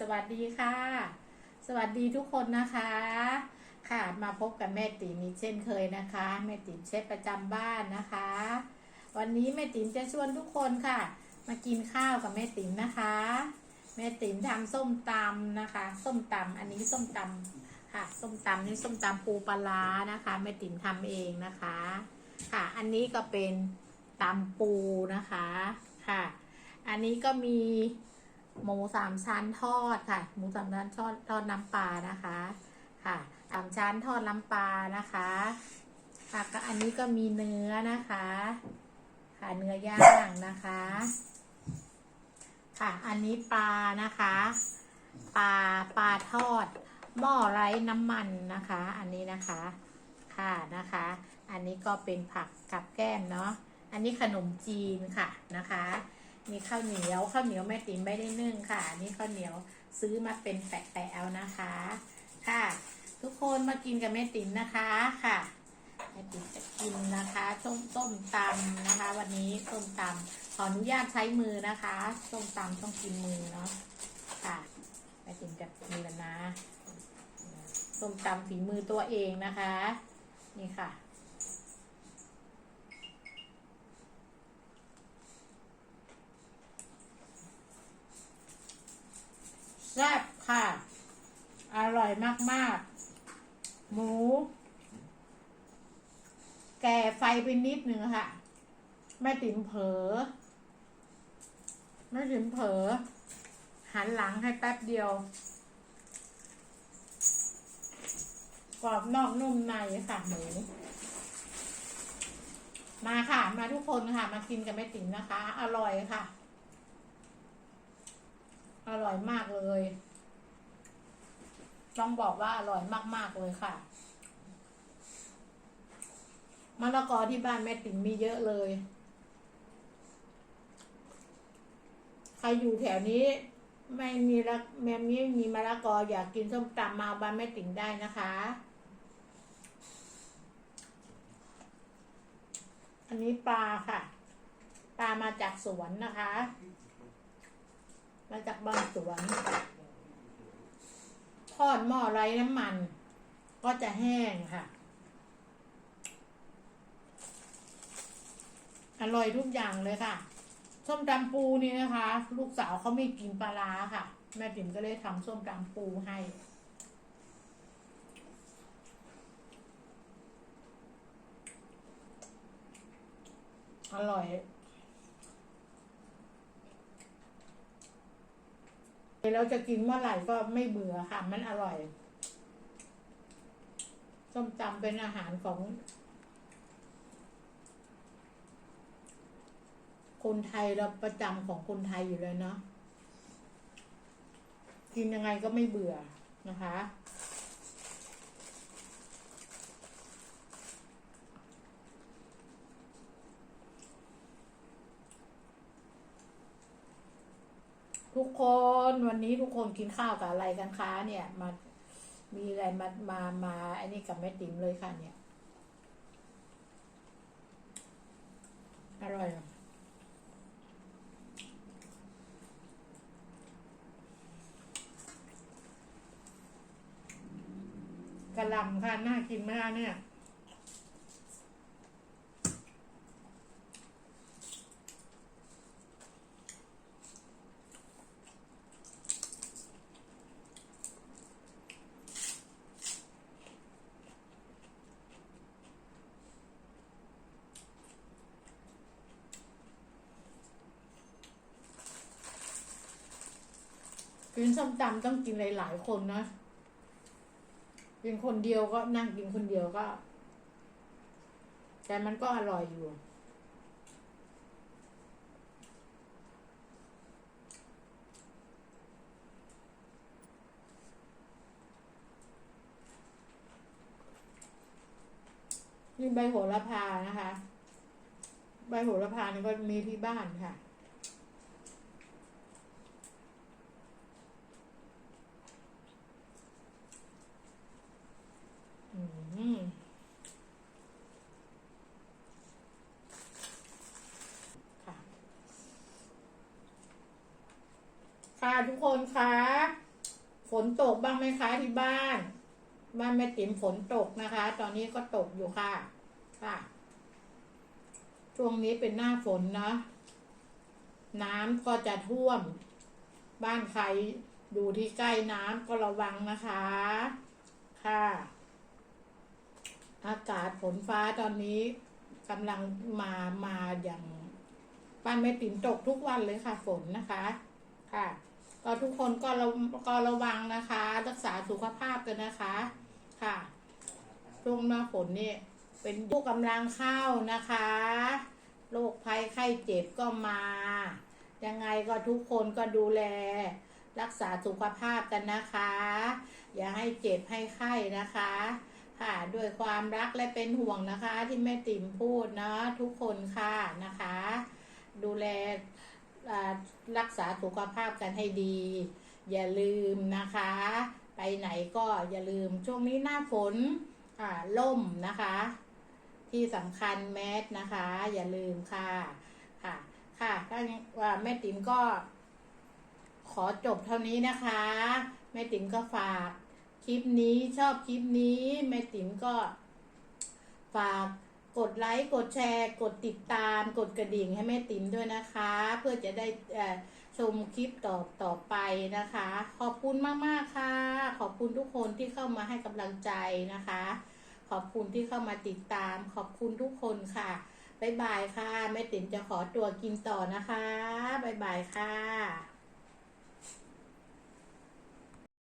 สวัสดีค่ะ สวัสดีทุกคนนะคะ ค่ะมาพบกับแม่ติ๋มีเช่นเคยนะคะแม่ติ๋มเชฟประจำบ้านนะคะ วันนี้แม่ติ๋มจะชวนทุกคนค่ะ มากินข้าวกับแม่ติ๋มนะคะ แม่ติ๋มทำส้มตำนะคะ ส้มตำอันนี้ส้มตำค่ะ ส้มตำนี่ส้มตำปูปลาร้านะคะแม่ติ๋มทำเองนะคะ ค่ะ อันนี้ก็เป็นตำปูนะคะค่ะ อันนี้ก็มี หมูสามชั้นทอดค่ะ หมูสามชั้นทอดทอดน้ำปลานะคะค่ะสามชั้นทอดน้ำปลานะคะค่ะก็อันนี้ก็มีเนื้อนะคะ ค่ะเนื้อย่างนะคะ ค่ะอันนี้ปลานะคะปลาปลาทอดหม้อไร้น้ำมันนะคะ อันนี้นะคะค่ะนะคะ อันนี้ก็เป็นผักกับแก้มเนาะอันนี้ขนมจีนค่ะนะคะ มีข้าวเหนียวข้าวเหนียวแม่ติ๋มไม่ได้นึ่งค่ะนี่ข้าวเหนียวซื้อมาเป็นแปะๆเอานะคะ ค่ะ ทุกคนมากินกับแม่ติ๋มนะคะค่ะแม่ติ๋มจะกินนะคะส้มส้มตำนะคะ วันนี้ส้มตำขออนุญาตใช้มือนะคะส้มตำต้องกินมือเนาะค่ะแม่ติ๋มจะมีแล้วนะส้มตำฝีมือตัวเองนะคะ นี่ค่ะ แซ่บค่ะ อร่อยมากๆ หมู แก่ไฟไปนิดนึงค่ะ แม่ติ๋มเผลอแม่ติ๋มเผลอหันหลังให้แป๊บเดียวกรอบนอกนุ่มในค่ะหมู มาค่ะ มาทุกคนค่ะ มากินกับแม่ติ๋มนะคะ อร่อยค่ะ อร่อยมากเลย ต้องบอกว่าอร่อยมากๆเลยค่ะมะละกอที่บ้านแม่ติ๋มมีเยอะเลย ใครอยู่แถวนี้ ไม่มีละแม่นี้มีมะละกออยากกินส้มตำมาเอาบ้านแม่ติ๋มได้นะคะ อันนี้ปลาค่ะ ปลามาจากสวนนะคะ มาจากบ้านสวน ทอดหม้อไร้น้ำมัน ก็จะแห้งค่ะ อร่อยทุกอย่างเลยค่ะ ส้มตำปูนี่นะคะ ลูกสาวเขาไม่กินปลาร้าค่ะ แม่ติ๋มก็เลยทำส้มตำปูให้อร่อย เราจะกินเมื่อไหร่ก็ไม่เบื่อค่ะ มันอร่อย ส้มตำเป็นอาหารของ คนไทยเราประจำของคนไทยอยู่เลยเนาะกินยังไงก็ไม่เบื่อนะคะ ทุก คนวันนี้ทุกคนกินข้าวกับอะไรกันคะเนี่ย มามีอะไรมามามาอันนี้กับแม่ติ๋มเลยค่ะ เนี่ย อร่อยอะกระลำค่ะน่ากินมากเนี่ย กินส้มตำต้องกินหลายๆคนนะกินคนเดียวก็นั่งกินคนเดียวก็ แต่มันก็อร่อยอยู่ นี่ใบโหระพานะคะ ใบโหระพานี่ก็มีที่บ้านค่ะ อืม ค่ะทุกคนคะฝนตกบ้างไหมคะที่บ้าน บ้านแม่ติ๋มฝนตกนะคะ ตอนนี้ก็ตกอยู่ค่ะ ค่ะ ช่วงนี้เป็นหน้าฝนเนาะน้ำก็จะท่วม บ้านใครอยู่ที่ใกล้น้ำก็ระวังนะคะ ค่ะ อากาศฝนฟ้าตอนนี้กำลังมามาอย่างบ้านแม่ติ๋มตกทุกวันเลยค่ะฝนนะคะ ค่ะ ก็ทุกคนก็ระก็ระวังนะคะ รักษาสุขภาพกันนะคะ ค่ะช่วงหน้าฝนนี่เป็นยุคกำลังเข้านะคะโรคภัยไข้เจ็บก็มา ยังไงก็ทุกคนก็ดูแล รักษาสุขภาพกันนะคะ อย่าให้เจ็บให้ไข้นะคะ ค่ะด้วยความรักและเป็นห่วงนะคะ ที่แม่ติ๋มพูดนะทุกคนค่ะนะคะ ดูแล รักษาสุขภาพกันให้ดี อย่าลืมนะคะ ไปไหนก็อย่าลืมช่วงนี้หน้าฝนอ่าล่มนะคะ ที่สำคัญแมสนะคะ อย่าลืมค่ะค่ะ ค่ะถ้าว่าแม่ติ๋มก็ ขอจบเท่านี้นะคะ แม่ติ๋มก็ฝากคลิปนี้ชอบคลิปนี้ แม่ติ๋มก็ฝาก กดไลค์กดแชร์ กดติดตาม กดกระดิ่งให้แม่ติ๋มด้วยนะคะ เพื่อจะได้ชมคลิปต่อต่อไปนะคะ ขอบคุณมากๆค่ะ ขอบคุณทุกคนที่เข้ามาให้กำลังใจนะคะ ขอบคุณที่เข้ามาติดตาม ขอบคุณทุกคนค่ะบ๊ายบายค่ะแม่ติ๋มจะขอตัวกินต่อนะคะบ๊ายบายค่ะ